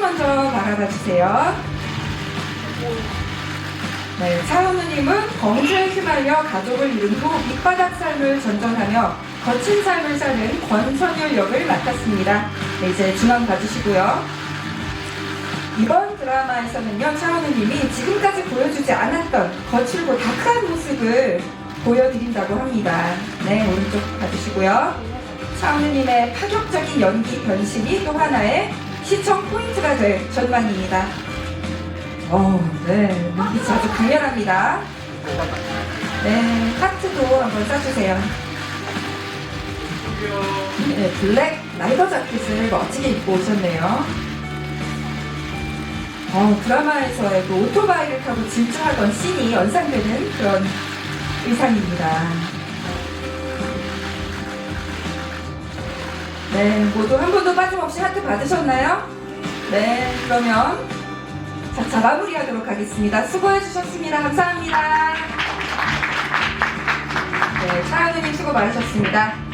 먼저 바라봐 주세요. 네, 차은우님은 범죄에 휘말려 가족을 잃은 후 밑바닥 삶을 전전하며 거친 삶을 사는 권선율 역을 맡았습니다. 네, 이제 중앙 봐주시고요. 이번 드라마에서는요, 차은우님이 지금까지 보여주지 않았던 거칠고 다크한 모습을 보여드린다고 합니다. 네, 오른쪽 봐주시고요. 차은우님의 파격적인 연기 변신이 또 하나의 시청 포인트가 될 전망입니다. 어, 네, 눈빛이 아주 강렬합니다. 네, 하트도 한번 써주세요. 네, 블랙 라이더 자켓을 멋지게 입고 오셨네요. 어, 드라마에서의 그 오토바이를 타고 질주하던 씬이 연상되는 그런 의상입니다. 네, 모두 한 분도 빠짐없이 하트 받으셨나요? 네, 그러면 자, 자 마무리하도록 하겠습니다. 수고해 주셨습니다. 감사합니다. 네, 차은우님 수고 많으셨습니다.